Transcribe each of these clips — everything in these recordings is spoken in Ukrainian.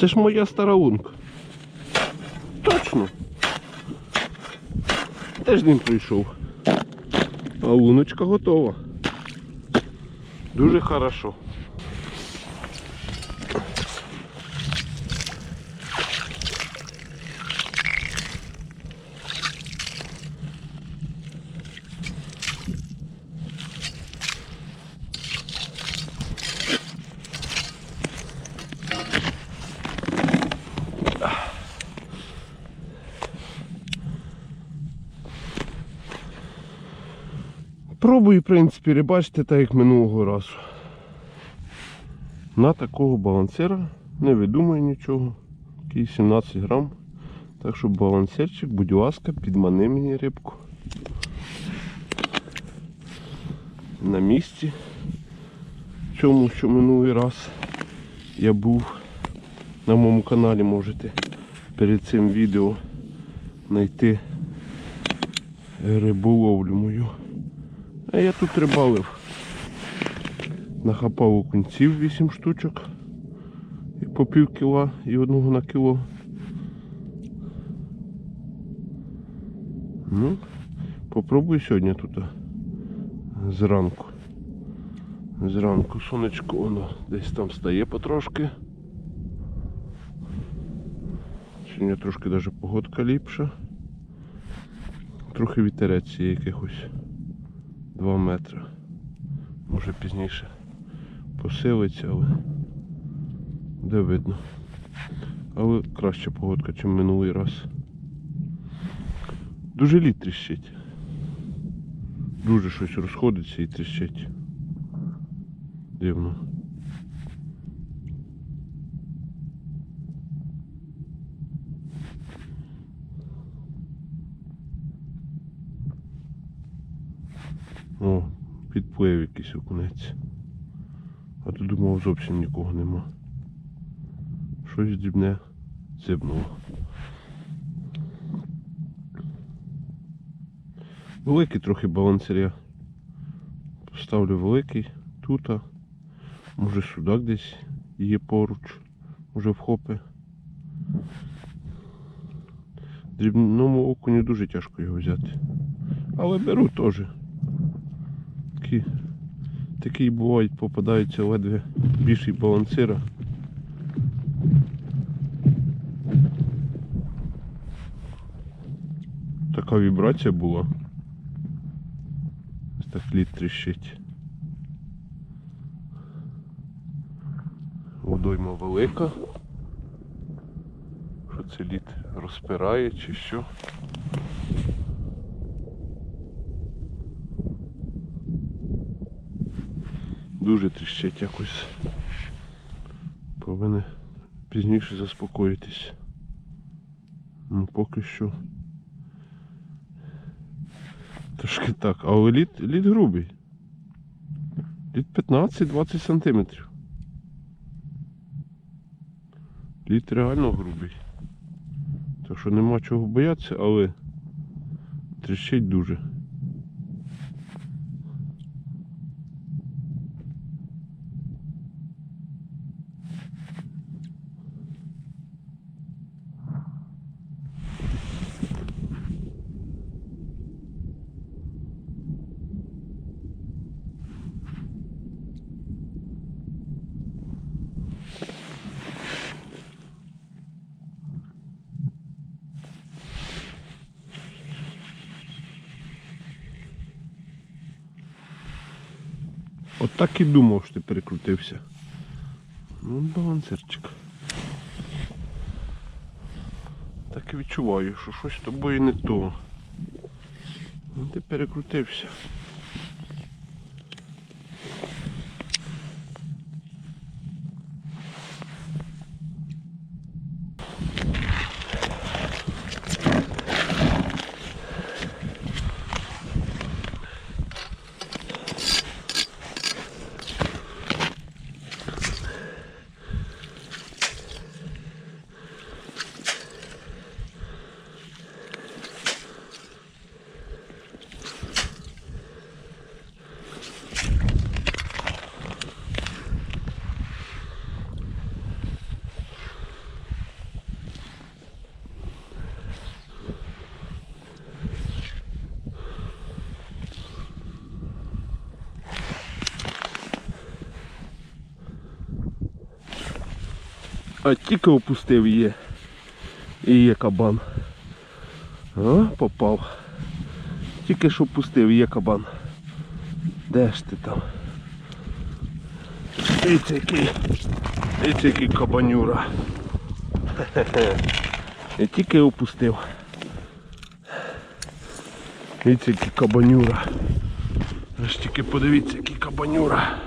Це ж моя стара лунка. Точно. Теж він прийшов. А луночка готова. Дуже хорошо. Пробую, в принципі, рибачити так як минулого разу. На такого балансира не видумаю нічого. Такий 17 грам. Так що балансирчик, будь ласка, підмани мені рибку. На місці. В цьому, що минулий раз я був на моєму каналі, можете перед цим відео знайти риболовлю мою. А я тут рибалив. Нахапав окунців 8 штучок. І по пів кіла і одного на кіло. Ну, попробую сьогодні тут зранку. Зранку сонечко воно десь там стає потрошки. Сьогодні трошки навіть погодка ліпша. Трохи вітерець якихось 2 метри. Може пізніше посилиться, але де видно. Але краща погодка, ніж минулий раз. Дуже лід тріщить. Дуже щось розходиться і тріщить. Дивно. О, підплив якийсь окунець. А то думав зовсім нікого нема. Щось дрібне цибнуло. Великий трохи балансир я поставлю великий тут. Може судак десь є поруч, може вхопи. Дрібному окуню дуже тяжко його взяти. Але беру теж. Такі, такі бувають, попадаються ледве більший балансира. Така вібрація була. Ось так лід тріщить. Водойма велика. Що це лід розпирає чи що? Дуже тріщить якось. Повинен пізніше заспокоїтись. Ну, поки що. Трошки так. Але лід, лід грубий. Лід 15-20 сантиметрів. Лід реально грубий. Так що нема чого боятися, але тріщить дуже. От і думав, що ти перекрутився. Ну, балансирчик. Так і відчуваю, що щось з тобою не то. Ну ти перекрутився. А тільки опустив є. І є кабан. О, попав. Тільки що пустив, є кабан. Де ж ти там? Дивіться який. Дивіться який кабанюра. Хе-хе. Я тільки опустив. Дивіться який кабанюра. Ви ж тільки подивіться, який кабанюра.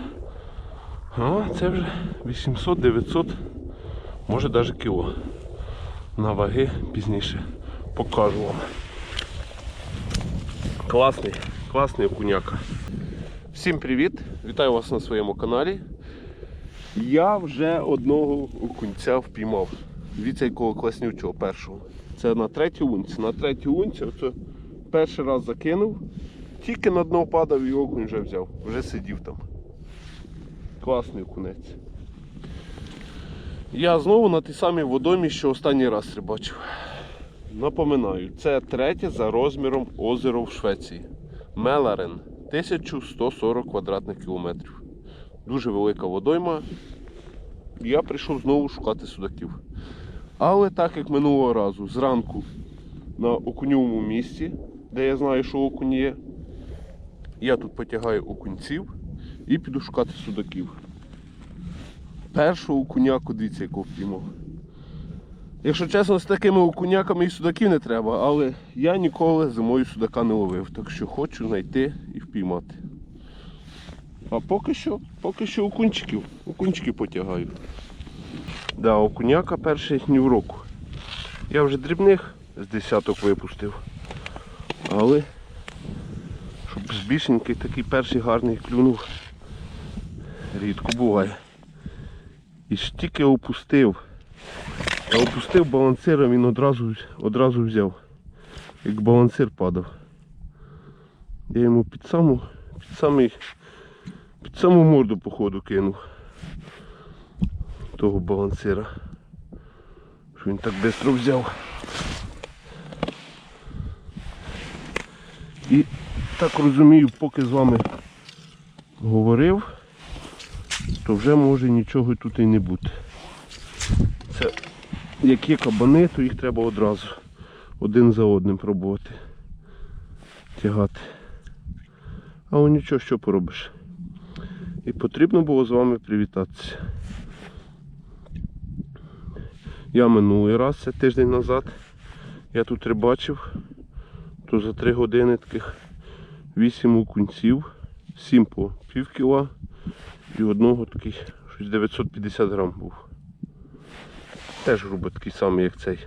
О, це вже 800-900, може навіть кіло. На ваги пізніше покажу вам. Класний, класний окуняка. Всім привіт! Вітаю вас на своєму каналі. Я вже одного окунця впіймав. Дивіться, якого класнючого першого. Це на третій лунці. На третій лунці оце перший раз закинув, тільки на дно падав і окунь вже взяв, вже сидів там. Класний окунець. Я знову на тій самій водомі, що останній раз рибачив. Напоминаю, це третє за розміром озеро в Швеції. Меларен. 1140 квадратних кілометрів. Дуже велика водойма. Я прийшов знову шукати судаків. Але так як минулого разу, зранку на окуньовому місці, де я знаю, що окунь є, я тут потягаю окунців і піду шукати судаків. Першого окуняку, дивіться, якого впіймав. Якщо чесно, з такими окуняками і судаків не треба, але я ніколи зимою судака не ловив, так що хочу знайти і впіймати. А поки що, поки що окунчиків, окунчики потягаю. Да, окуняка перший ні в року. Я вже дрібних з десяток випустив. Але щоб збільшенький такий перший гарний клюнув. Рідко буває. І ж тільки опустив. Я опустив балансира, він одразу, одразу взяв. Як балансир падав. Я йому під саму, під самий, під саму морду походу кинув того балансира. Що він так швидко взяв. І так розумію, поки з вами говорив, то вже може нічого тут і не бути. Це як є кабани, то їх треба одразу один за одним пробувати тягати. Але нічого, що поробиш. І потрібно було з вами привітатися. Я минулий раз, це тиждень назад, я тут рибачив, то за 3 години таких 8 окунців, 7 по пів кіла і одного такий щось 950 грам був. Теж грубо такий самий, як цей.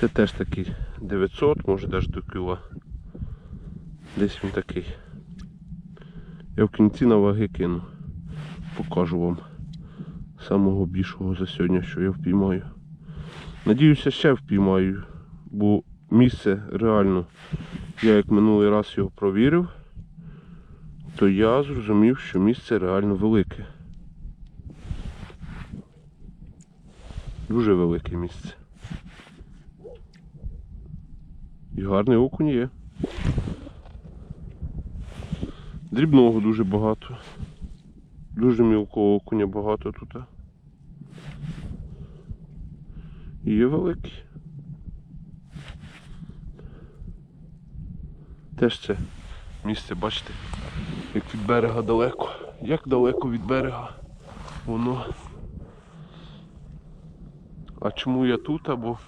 Це теж такий 900, може навіть до кіла. Десь він такий. Я в кінці на ваги кину. Покажу вам самого більшого за сьогодні, що я впіймаю. Надіюся, ще впіймаю, бо місце реально, я як минулий раз його провірив, то я зрозумів, що місце реально велике. Дуже велике місце. І гарний окунь є. Дрібного дуже багато. Дуже мілкого окуня багато тут. І є великий. Теж це місце, бачите, як від берега далеко. Як далеко від берега воно. А чому я тут? Або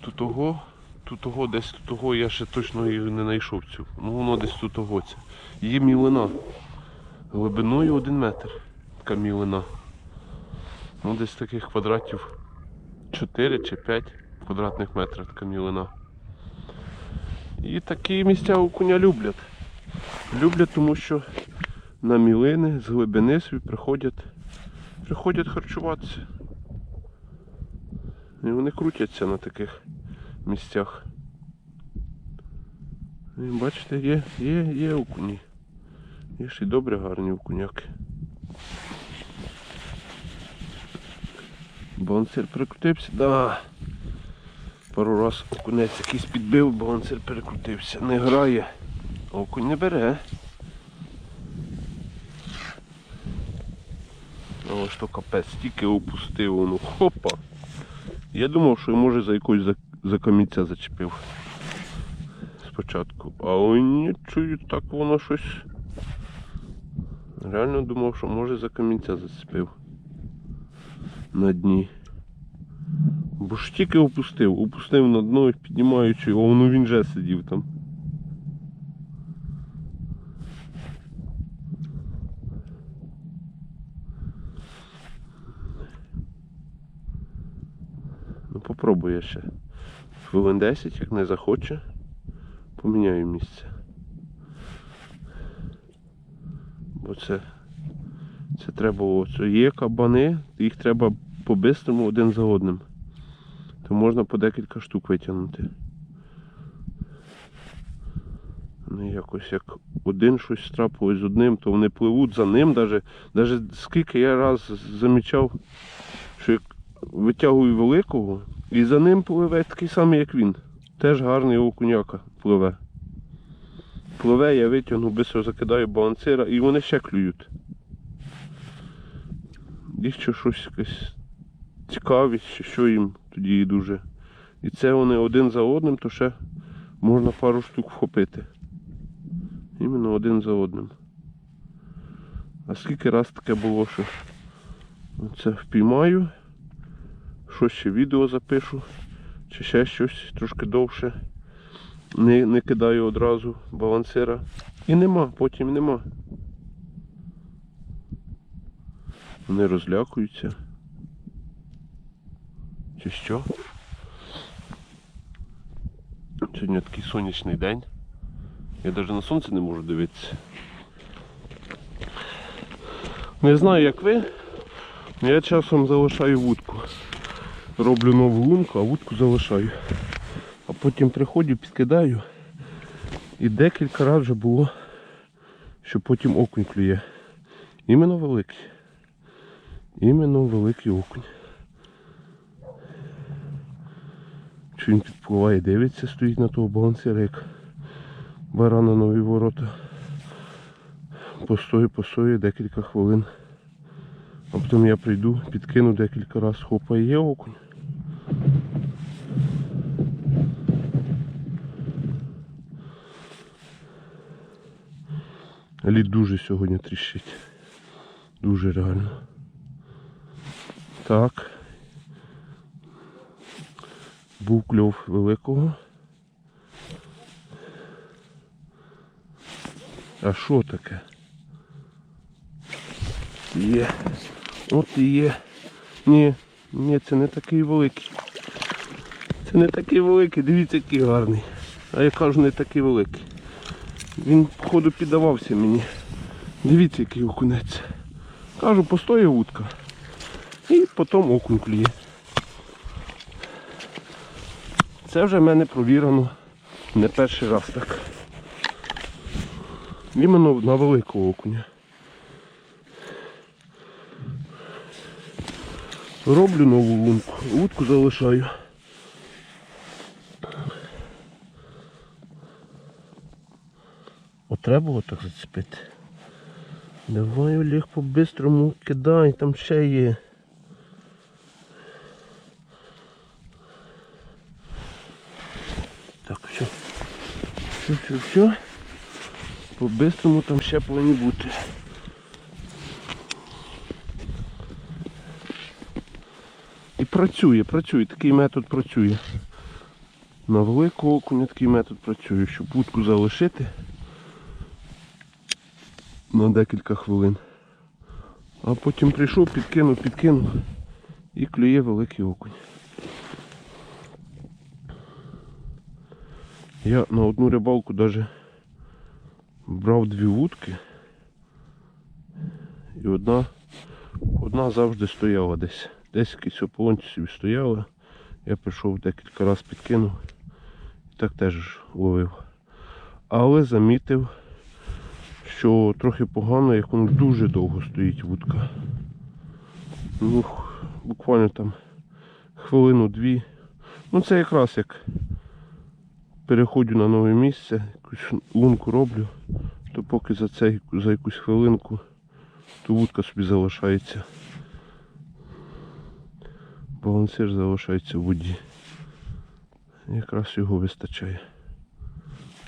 тут того, тут того, десь тут того, я ще точно її не знайшов цю. Ну воно десь тут того це. Є мілина. Глибиною один метр. Така мілина. Ну десь таких квадратів 4 чи 5 квадратних метрів така мілина. І такі місця окуня люблять. Люблять, тому що на мілини з глибини собі приходять, приходять харчуватися. І вони крутяться на таких місцях. І бачите, є, є, є окуні. Є ще й добре гарні окуняки. Балансир перекрутився, да. Пару раз окунець якийсь підбив, балансир перекрутився. Не грає. Окунь не бере. О, що капець, стільки опустив, ну хопа. Я думав, що може за якусь за, камінця зачепив. Спочатку. Але ні, чую, так воно щось. Реально думав, що може за камінця зацепив. На дні. Бо ж тільки опустив, опустив на дно і піднімаючи, воно він же сидів там. Ну попробую ще. Хвилин 10, як не захоче, поміняю місце. Бо це, це треба, оце є кабани, їх треба по-бистрому один за одним. То можна по декілька штук витягнути. Вони якось як один щось трапилось з одним, то вони пливуть за ним. Даже, даже скільки я раз замічав, що як витягую великого, і за ним пливе такий самий, як він. Теж гарний окуняка пливе. Пливе, я витягну, бистро закидаю балансира і вони ще клюють. Їх що щось якесь цікавість, що їм тоді і дуже. І це вони один за одним, то ще можна пару штук вхопити. Іменно один за одним. А скільки раз таке було, що це впіймаю, щось ще відео запишу, чи ще щось трошки довше. Не, не кидаю одразу балансира. І нема, потім нема. Вони розлякуються. Чи що? Сьогодні такий сонячний день. Я навіть на сонце не можу дивитися. Не знаю як ви, я часом залишаю вудку. Роблю нову лунку, а вудку залишаю. А потім приходжу, підкидаю. І декілька разів вже було, що потім окунь клює. Іменно великий. Іменно великий окунь. Чи він підпливає, дивиться, стоїть на того балансира, як баран на нові ворота. Постою, постою декілька хвилин. А потім я прийду, підкину декілька разів, хопа є окунь. Лід дуже сьогодні тріщить. Дуже реально. Так. Був кльов великого. А що таке? Є. От і є. Ні, ні, це не такий великий. Це не такий великий, дивіться, який гарний. А я кажу, не такий великий. Він, походу, піддавався мені. Дивіться, який окунець. Кажу, постоє вудка. І потім окунь клює. Це вже в мене провірено не перший раз так. Іменно на великого окуня. Роблю нову лунку, вудку залишаю. Треба було так зацепити. Давай Олег по-бистрому кидай, там ще є. Так, все. Все, все, все. По-бистрому там ще повинні бути. І працює, працює, такий метод працює. На великого окуня такий метод працює, щоб вудку залишити на декілька хвилин. А потім прийшов, підкинув, підкинув і клює великий окунь. Я на одну рибалку навіть брав дві вудки і одна, одна завжди стояла десь. Десь якісь ополонці стояла. Я прийшов декілька разів підкинув і так теж ловив. Але замітив, що трохи погано, як воно дуже довго стоїть вудка. Ну, буквально там хвилину-дві. Ну це якраз як переходжу на нове місце, якусь лунку роблю, то поки за це за якусь хвилинку то вудка собі залишається балансир залишається в воді. Якраз його вистачає.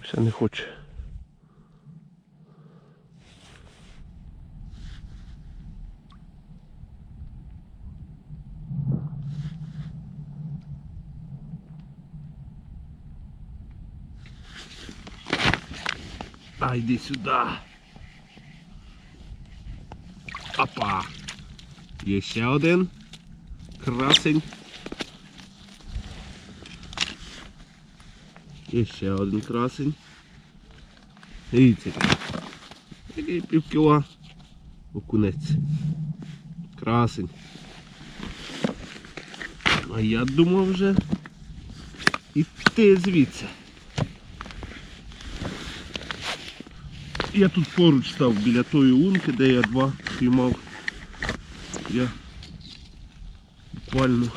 Все не хоче. А, йди сюди. Опа. Є ще один. Красень. Є ще один красень. Дивіться. Такий пів кіла. Окунець. Красень. А я думав вже іти звідси. Я тут поруч став біля тої лунки, де я два піймав. Я буквально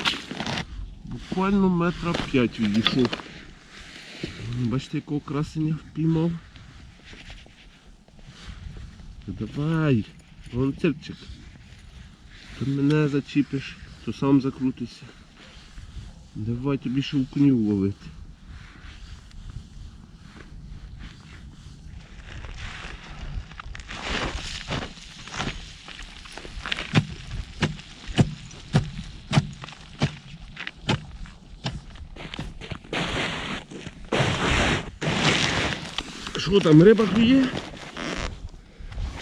буквально метра п'ять відійшов. Бачите, якого красення впіймав. Давай, вон цирчик. То мене зачіпиш, то сам закрутишся. Давай тобі ще окунів ловити. Що там, риба клює?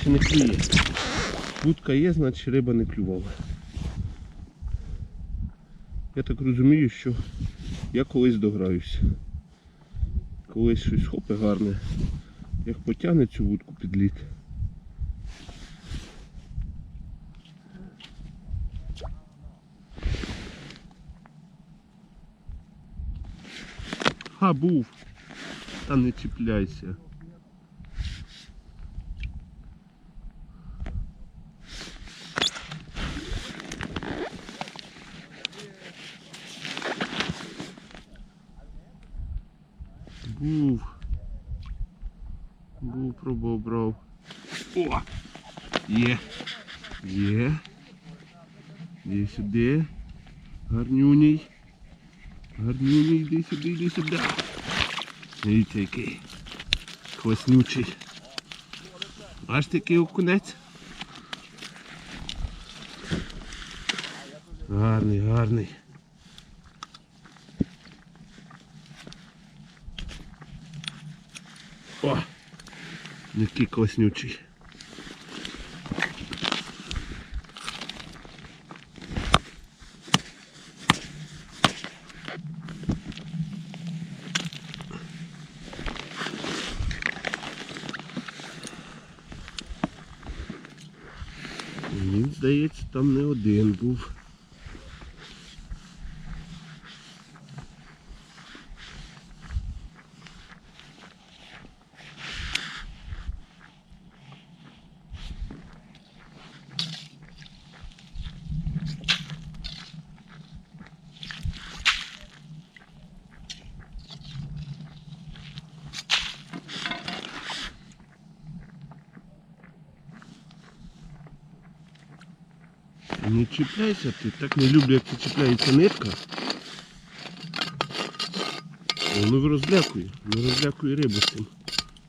Чи не клює? Будка є, значить риба не клювала. Я так розумію, що я колись дограюся. Колись щось хопе гарне, як потягне цю вудку під лід. Ха, був. Та не чіпляйся. Був. Був, пробував, брав. О! Є. Є. Є сюди. Гарнюній. Гарнюній, йди сюди. Дивіться який. Хвоснючий. Бачите, який окунець? Гарний, гарний. О! Який класнючий. Мені здається, там не один був. Не чіпляйся ти, так не люблю, як це чіпляється нитка. Воно розлякує, не розлякує рибу з що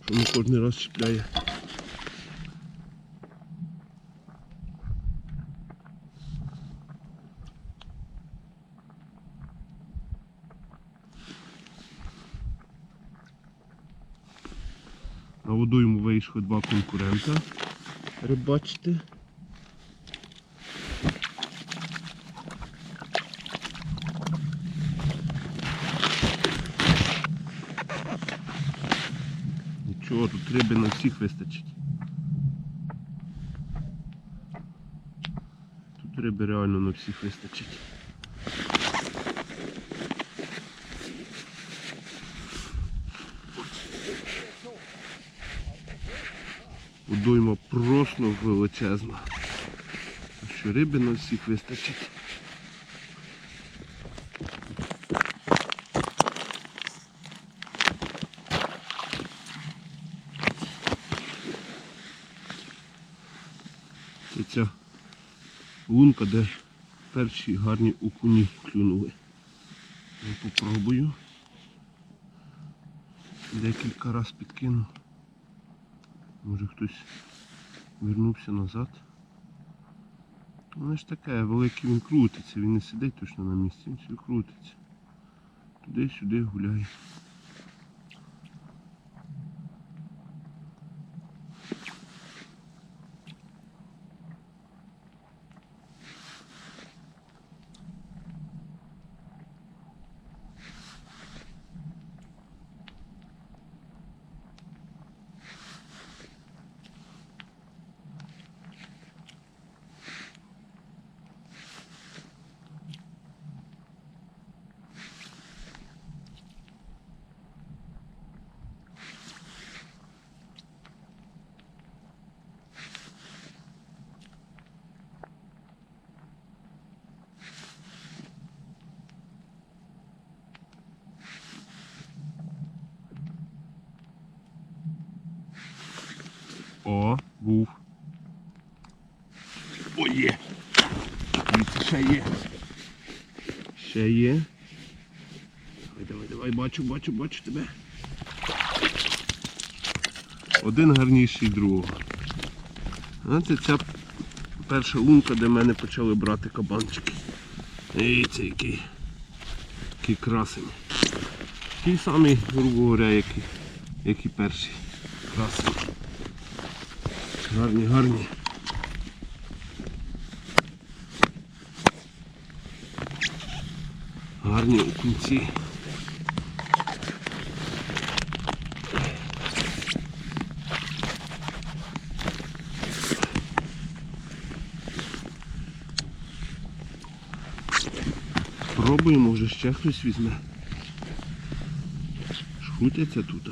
воно кожен раз чіпляє. На воду йому вийшло два конкурента. Рибачите. Нічого, тут риби на всіх вистачить. Тут риби реально на всіх вистачить. Водойма просто величезна. Що риби на всіх вистачить. Це ця лунка, де перші гарні окуні клюнули. Я попробую. Декілька раз підкинув. Може хтось вернувся назад. Воно ж таке, великий він крутиться, він не сидить точно на місці, він крутиться. Туди-сюди гуляє. О, був. О, є. Дивіться, ще є. Ще є. Давай, давай, давай, бачу, бачу, бачу тебе. Один гарніший другого. Знаєте, ця перша лунка, де мене почали брати кабанчики. Дивіться, який, який красень. Такий самий, грубо говоря, як і, як і перший красень. Гарні, гарні. Гарні у кінці. Пробуємо, може ще хтось візьме. Шкутяться тут.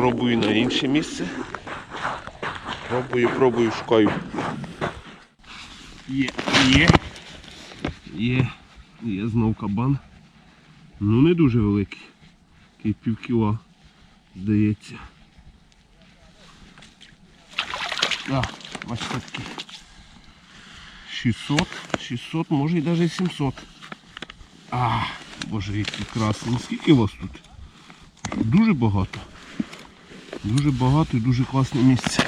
Пробую на інше місце. Пробую, пробую, шукаю. Є, є. Є. Є знов кабан. Ну не дуже великий. Такий пів кіла, здається. А, бачите такий. 600, 600, може і навіть 700. А, боже, який красний. Скільки у вас тут? Дуже багато. Дуже багато і дуже класне місце.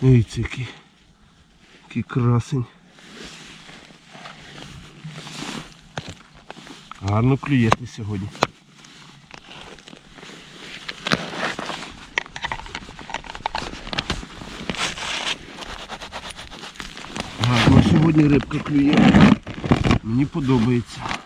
Дивіться, який, який красень. Гарно клюєте сьогодні. Гарно сьогодні рибка клює. Мені подобається.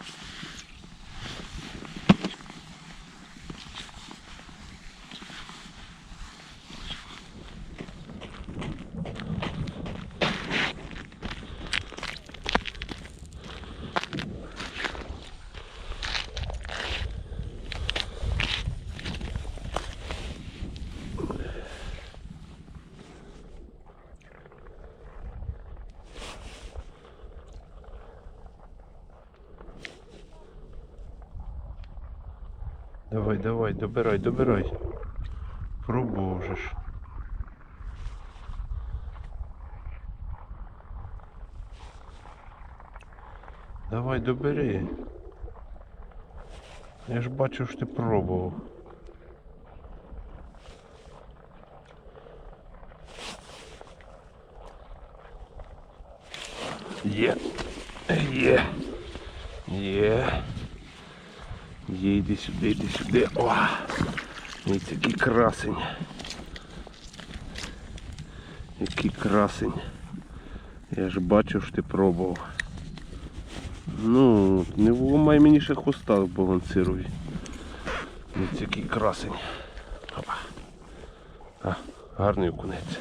Давай, давай, добирай, добирай. Пробожиш. Давай, добери. Я ж бачу, що ти пробував. Є. Є. Є. Є, йди сюди, йди сюди. О! Ось який красень. Який красень. Я ж бачив, що ти пробував. Ну, не вламай мені ще хвоста балансируй. Ось який красень. Опа. А, гарний окунець.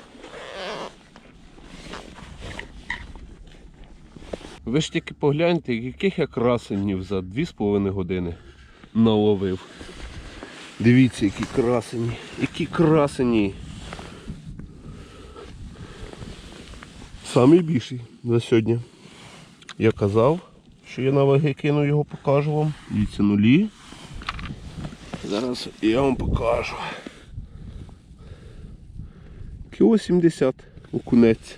Ви ж тільки погляньте, яких я красенів за 2,5 години наловив. Дивіться, які красені, які красені. Самий більший на сьогодні. Я казав, що я на ваги кину його покажу вам. Дивіться нулі. Зараз я вам покажу. Кіло 70 окунець.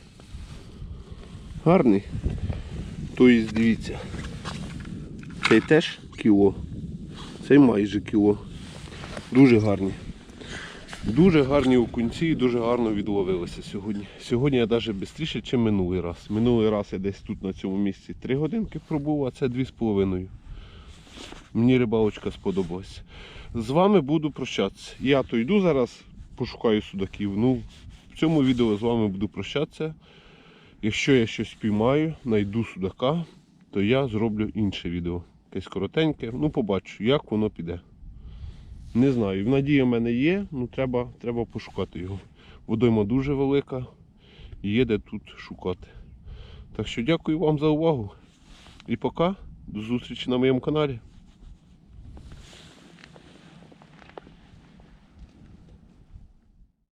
Гарний. Тобто, дивіться. Цей теж кіло. Цей майже кіло. Дуже гарні. Дуже гарні окунці і дуже гарно відловилися сьогодні. Сьогодні я навіть швидше, ніж минулий раз. Минулий раз я десь тут на цьому місці 3 годинки пробув, а це 2,5. Мені рибалочка сподобалась. З вами буду прощатися. Я то йду зараз, пошукаю судаків. Ну, в цьому відео з вами буду прощатися. Якщо я щось спіймаю, знайду судака, то я зроблю інше відео. Якесь коротеньке. Ну, побачу, як воно піде. Не знаю. Надія в мене є, ну треба, треба пошукати його. Водойма дуже велика. і Є де тут шукати. Так що дякую вам за увагу. І пока. До зустрічі на моєму каналі.